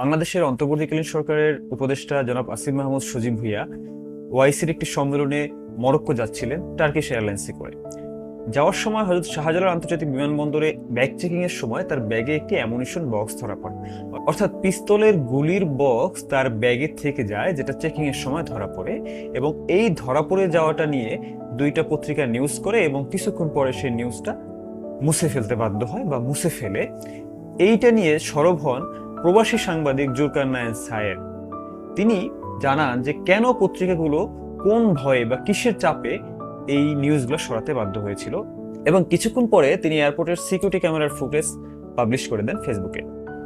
বাংলাদেশের অন্তর্বর্তীকালীন সরকারের উপদেষ্টা জনাব আসিম মাহমুদ সজিব ভুইয়া ওয়াইসির একটি সম্মেলনে মরক্কো যাচ্ছিলেন টার্কিশ এয়ারলাইন্সে করে। যাওয়ার সময় হজরত শাহজালাল আন্তর্জাতিক বিমানবন্দরে ব্যাগ চেকিং এর সময় তার ব্যাগে একটি অ্যামুনিশন বক্স ধরা পড়ে। অর্থাৎ পিস্তলের গুলির বক্স তার ব্যাগে থেকে যায়, যেটা চেকিং এর সময় ধরা পড়ে এবং এই ধরা পড়ে যাওয়াটা নিয়ে দুইটা পত্রিকা নিউজ করে এবং কিছুক্ষণ পরে সেই নিউজটা মুছে ফেলতে বাধ্য হয় বা মুছে ফেলে। এইটা নিয়ে সরব হন প্রবাসী সাংবাদিক জুরকার নায়ন সায়ের। তিনি জানান যে, কেন পত্রিকাগুলো কোন ভয়ে বা কিসের চাপে এই নিউজগুলো সরাতে বাধ্য হয়েছিল এবং কিছুক্ষণ পরে তিনি এয়ারপোর্টের সিকিউরিটি ক্যামেরার ফুটেজ পাবলিশ করে দেন ফেসবুকে।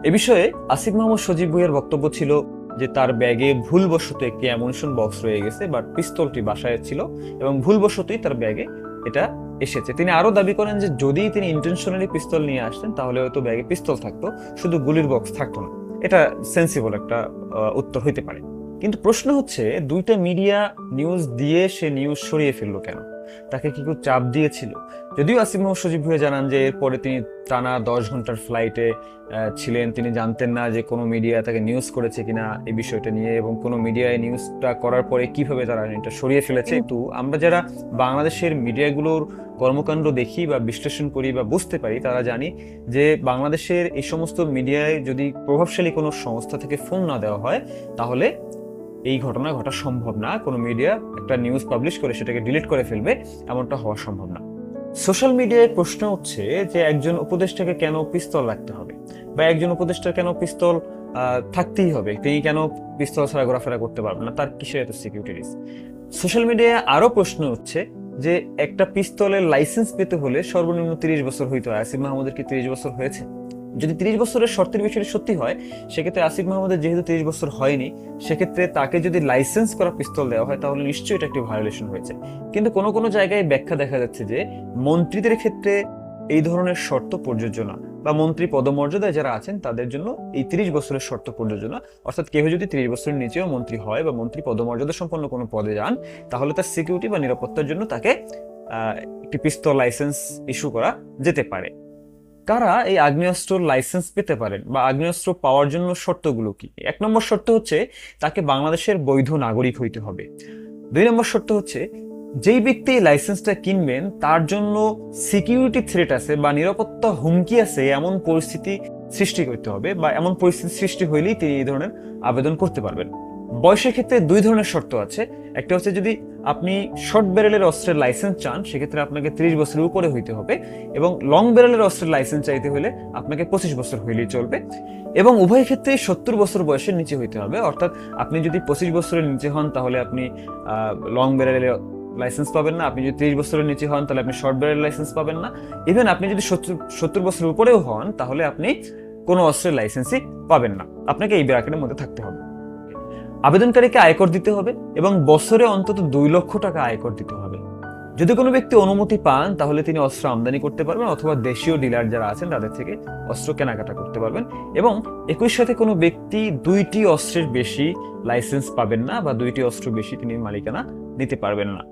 এ বিষয়ে আসিফ মোহাম্মদ সজীব ভুইয়ের বক্তব্য ছিল যে, তার ব্যাগে ভুলবশত একটি অ্যামুনিশন বক্স রয়ে গেছে বাট পিস্তলটি বাসায় ছিল এবং ভুলবশতই তার ব্যাগে এটা এসেছে। তিনি আরও দাবি করেন যে যদি তিনি ইন্টেনশনালি পিস্তল নিয়ে আসতেন, তাহলে হয়তো ব্যাগে পিস্তল থাকতো, শুধু গুলির বক্স থাকতো না। এটা সেন্সিবল একটা উত্তর হইতে পারে। কিন্তু প্রশ্ন হচ্ছে, দুইটা মিডিয়া নিউজ দিয়ে সে নিউজ সরিয়ে ফেলল কেন? তাকে কি কেউ চাপ দিয়েছিল? যদিও মোহাম্মদ সজীব ভুইয়া জানান যে এরপরে তিনি টানা দশ ঘণ্টার ফ্লাইটে ছিলেন। তিনি জানতেন না যে কোনো মিডিয়া তাকে নিউজ করেছে কিনা এই বিষয়টা নিয়ে এবং কোনো মিডিয়ায় নিউজটা করার পরে কীভাবে তারা এটা সরিয়ে ফেলেছে। কিন্তু আমরা যারা বাংলাদেশের মিডিয়াগুলোর কর্মকাণ্ড দেখি বা বিশ্লেষণ করি বা বুঝতে পারি তারা জানি যে বাংলাদেশের এই সমস্ত মিডিয়ায় যদি প্রভাবশালী কোনো সংস্থা থেকে ফোন না দেওয়া হয় তাহলে এই ঘটনা ঘটা সম্ভব না। কোনো মিডিয়া একটা নিউজ পাবলিশ করে সেটাকে ডিলিট করে ফেলবে, এমনটা হওয়া সম্ভব না। সোশ্যাল মিডিয়ায় প্রশ্ন হচ্ছে যে একজন উপদেষ্টাকে কেন পিস্তল রাখতে হবে? বা একজন উপদেষ্টার কেন পিস্তল থাকতেই হবে? তিনি কেন পিস্তল ছাড়া ঘোরাফেরা করতে পারবেন না? তার কিসের এত সিকিউরিটি রিস্ক সোশ্যাল মিডিয়ায় আরও প্রশ্ন হচ্ছে যে একটা পিস্তলের লাইসেন্স পেতে হলে সর্বনিম্ন তিরিশ বছর হইতে হয়। আসিফ মাহমুদের কি তিরিশ বছর হয়েছে? যদি তিরিশ বছরের শর্তের বিষয়টি সত্যি হয়, সেক্ষেত্রে আসিফ মাহমুদের যেহেতু তিরিশ বছর হয়নি, সেক্ষেত্রে তাকে যদি লাইসেন্স করা পিস্তল দেওয়া হয়, তাহলে নিশ্চয়ই এটা একটি ভায়োলেশন হয়েছে। কিন্তু কোনো কোনো জায়গায় ব্যাখ্যা দেখা যাচ্ছে যে, মন্ত্রীদের ক্ষেত্রে এই ধরনের শর্ত প্রযোজ্য না, বা মন্ত্রী পদমর্যাদায় যারা আছেন, তাদের জন্য এই তিরিশ বছরের শর্ত প্রযোজ্য না। অর্থাৎ কেউ যদি তিরিশ বছরের নিচেও মন্ত্রী হয়, বা মন্ত্রী পদমর্যাদা সম্পন্ন কোনো পদে যান, তাহলে তার সিকিউরিটি বা নিরাপত্তার জন্য তাকে একটি পিস্তল লাইসেন্স ইস্যু করা যেতে পারে। কারা এই আগ্নেয়াস্ত্র লাইসেন্স পেতে পারেন বা আগ্নেয়াস্ত্র পাওয়ার জন্য শর্তগুলো কি? এক নম্বর শর্ত হচ্ছে তাকে বাংলাদেশের বৈধ নাগরিক হইতে হবে। দুই নম্বর শর্ত হচ্ছে যেই ব্যক্তি এই লাইসেন্সটা কিনবেন, তার জন্য সিকিউরিটি থ্রেট আছে বা নিরাপত্তা হুমকি আছে এমন পরিস্থিতি সৃষ্টি করতে হবে বা এমন পরিস্থিতি সৃষ্টি হইলেই তিনি এই ধরনের আবেদন করতে পারবেন। বয়সের ক্ষেত্রে দুই ধরনের শর্ত আছে। একটা হচ্ছে যদি আপনি শর্ট ব্যারেলের অস্ত্রের লাইসেন্স চান, সেক্ষেত্রে আপনাকে ত্রিশ বছরের উপরে হইতে হবে এবং লং ব্যারেলের অস্ত্রের লাইসেন্স চাইতে হলে আপনাকে পঁচিশ বছর হইলেই চলবে। এবং উভয় ক্ষেত্রেই সত্তর বছর বয়সের নিচে হইতে হবে। অর্থাৎ আপনি যদি পঁচিশ বছরের নিচে হন, তাহলে আপনি লং ব্যারেলের লাইসেন্স পাবেন না। আপনি যদি ত্রিশ বছরের নিচে হন, তাহলে আপনি শর্ট ব্যারেল লাইসেন্স পাবেন না। ইভেন আপনি যদি সত্তর সত্তর বছরের উপরেও হন, তাহলে আপনি কোনো অস্ত্রের লাইসেন্সই পাবেন না। আপনাকে এই ব্র্যাকেটের মধ্যে থাকতে হবে। আবেদনকারীকে আয়কর দিতে হবে এবং বছরে অন্তত দুই লক্ষ টাকা আয়কর দিতে হবে। যদি কোনো ব্যক্তি অনুমতি পান, তাহলে তিনি অস্ত্র আমদানি করতে পারবেন অথবা দেশীয় ডিলার যারা আছেন, তাদের থেকে অস্ত্র কেনাকাটা করতে পারবেন এবং একই সাথে কোনো ব্যক্তি দুইটি অস্ত্রের বেশি লাইসেন্স পাবেন না বা দুইটি অস্ত্র বেশি তিনি মালিকানা নিতে পারবেন না।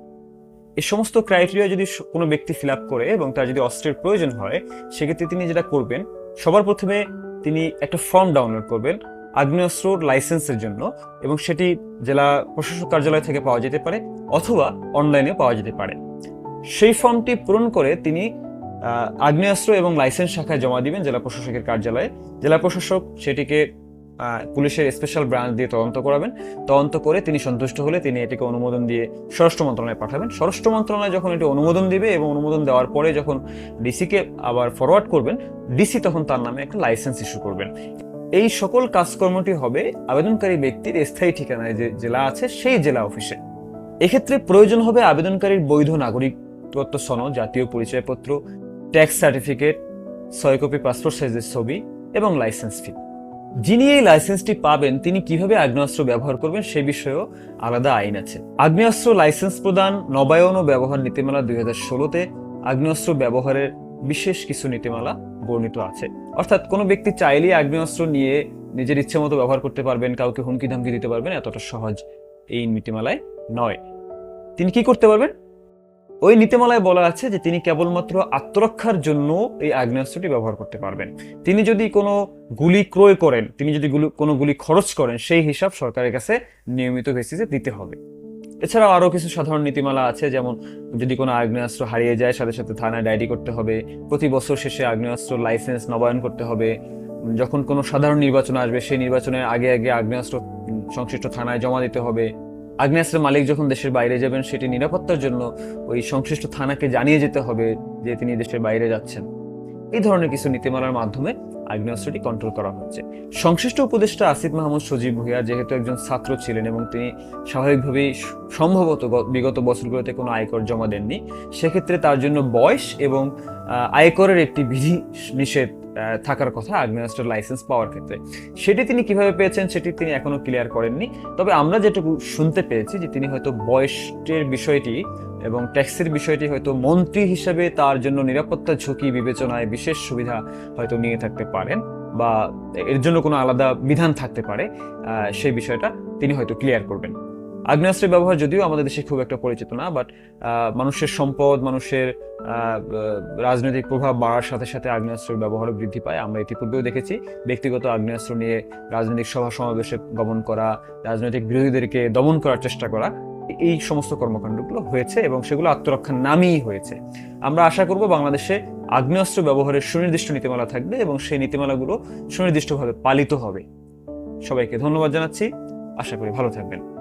এই সমস্ত ক্রাইটেরিয়া যদি কোনো ব্যক্তি ফিল করে এবং তার যদি অস্ত্রের প্রয়োজন হয়, সেক্ষেত্রে তিনি যেটা করবেন, সবার প্রথমে তিনি একটা ফর্ম ডাউনলোড করবেন। আগ্নেয়াস্ত্র লাইসেন্সের জন্য এবং সেটি জেলা প্রশাসক কার্যালয় থেকে পাওয়া যেতে পারে অথবা অনলাইনে পাওয়া যেতে পারে। সেই ফর্মটি পূরণ করে তিনি আগ্নেয়াস্ত্র এবং লাইসেন্স শাখায় জমা দিবেন জেলা প্রশাসকের কার্যালয়ে। জেলা প্রশাসক সেটিকে পুলিশের স্পেশাল ব্রাঞ্চ দিয়ে তদন্ত করাবেন। তদন্ত করে তিনি সন্তুষ্ট হলে তিনি এটিকে অনুমোদন দিয়ে স্বরাষ্ট্র মন্ত্রণালয়ে পাঠাবেন। স্বরাষ্ট্র মন্ত্রণালয় যখন এটি অনুমোদন দিবে এবং অনুমোদন দেওয়ার পরে যখন ডিসিকে আবার ফরওয়ার্ড করবেন ডিসি তখন তার নামে একটা লাইসেন্স ইস্যু করবেন। এই সকল কাজকর্মটি হবে আবেদনকারী ব্যক্তির স্থায়ী ঠিকানায় যে জেলা আছে সেই জেলা অফিসে। এক্ষেত্রে প্রয়োজন হবে আবেদনকারীর বৈধ নাগরিকত্ব সনদ, জাতীয় পরিচয়পত্র ট্যাক্স সার্টিফিকেট ছয় কপি পাসপোর্ট সাইজের ছবি এবং লাইসেন্স ফি যিনি এই লাইসেন্সটি পাবেন, তিনি কীভাবে আগ্নেয়াস্ত্র ব্যবহার করবেন সে বিষয়েও আলাদা আইন আছে। আগ্নেয়াস্ত্র লাইসেন্স প্রদান, নবায়ন ও ব্যবহার নীতিমালা দুই হাজার ষোলোতে আগ্নেয়াস্ত্র ব্যবহারের বিশেষ কিছু নীতিমালা বর্ণিত আছে। অর্থাৎ কোনো ব্যক্তি চাইলেই আগ্নেয়াস্ত্র নিয়ে নিজের ইচ্ছে মতো ব্যবহার করতে পারবেন, কাউকে হুমকি ধামকি দিতে পারবেন, এতটা সহজ এই নীতিমালায় নয়। তিনি কি করতে পারবেন? ওই নীতিমালায় বলা আছে যে তিনি কেবলমাত্র আত্মরক্ষার জন্য এই আগ্নেয়াস্ত্রটি ব্যবহার করতে পারবেন। তিনি যদি কোনো গুলি ক্রয় করেন, তিনি যদি কোনো গুলি খরচ করেন, সেই হিসাব সরকারের কাছে নিয়মিত বেসিসে দিতে হবে। এছাড়াও আরও কিছু সাধারণ নীতিমালা আছে, যেমন যদি কোনো আগ্নেয়াস্ত্র হারিয়ে যায়, সাথে সাথে থানায় ডায়েরি করতে হবে। প্রতি বছর শেষে আগ্নেয়াস্ত্র লাইসেন্স নবায়ন করতে হবে। যখন কোনো সাধারণ নির্বাচন আসবে, সেই নির্বাচনের আগে আগে আগ্নেয়াস্ত্র সংশ্লিষ্ট থানায় জমা দিতে হবে। আগ্নেয়াস্ত্রের মালিক যখন দেশের বাইরে যাবেন, সেটি নিরাপত্তার জন্য ওই সংশ্লিষ্ট থানাকে জানিয়ে যেতে হবে যে তিনি দেশের বাইরে যাচ্ছেন। এই ধরনের কিছু নীতিমালার মাধ্যমে আগ্নেয়াস্ত্রটি কন্ট্রোল করা হচ্ছে। সংশ্লিষ্ট উপদেষ্টা আসিফ মাহমুদ সজীব ভুইয়া যেহেতু একজন ছাত্র ছিলেন এবং তিনি স্বাভাবিকভাবেই সম্ভবত বিগত বছরগুলোতে কোনো আয়কর জমা দেননি, সেক্ষেত্রে তার জন্য বয়স এবং আয়করের একটি বিধি নিষেধ থাকার কথা আগ্নেয়াস্ত্রের লাইসেন্স পাওয়ার ক্ষেত্রে। সেটি তিনি কীভাবে পেয়েছেন সেটি তিনি এখনও ক্লিয়ার করেননি। তবে আমরা যেটুকু শুনতে পেয়েছি যে তিনি হয়তো বয়সের বিষয়টি এবং ট্যাক্সের বিষয়টি হয়তো মন্ত্রী হিসেবে তার জন্য নিরাপত্তা ঝুঁকি বিবেচনায় বিশেষ সুবিধা হয়তো নিয়ে থাকতে পারেন বা এর জন্য কোনো আলাদা বিধান থাকতে পারে সেই বিষয়টা তিনি হয়তো ক্লিয়ার করবেন। আগ্নেয়াস্ত্রের ব্যবহার যদিও আমাদের দেশে খুব একটা পরিচিত না বাট মানুষের সম্পদ, মানুষের রাজনৈতিক প্রভাব বাড়ার সাথে সাথে আগ্নেয়াস্ত্রের ব্যবহারও বৃদ্ধি পায়। আমরা ইতিপূর্বেও দেখেছি ব্যক্তিগত আগ্নেয়াস্ত্র নিয়ে রাজনৈতিক সভা সমাবেশে গমন করা, রাজনৈতিক বিরোধীদেরকে দমন করার চেষ্টা করা, এই সমস্ত কর্মকাণ্ডগুলো হয়েছে এবং সেগুলো আত্মরক্ষার নামেই হয়েছে। আমরা আশা করব বাংলাদেশে আগ্নেয়াস্ত্র ব্যবহারের সুনির্দিষ্ট নীতিমালা থাকবে এবং সেই নীতিমালাগুলো সুনির্দিষ্টভাবে পালিত হবে। সবাইকে ধন্যবাদ জানাচ্ছি। আশা করি ভালো থাকবেন।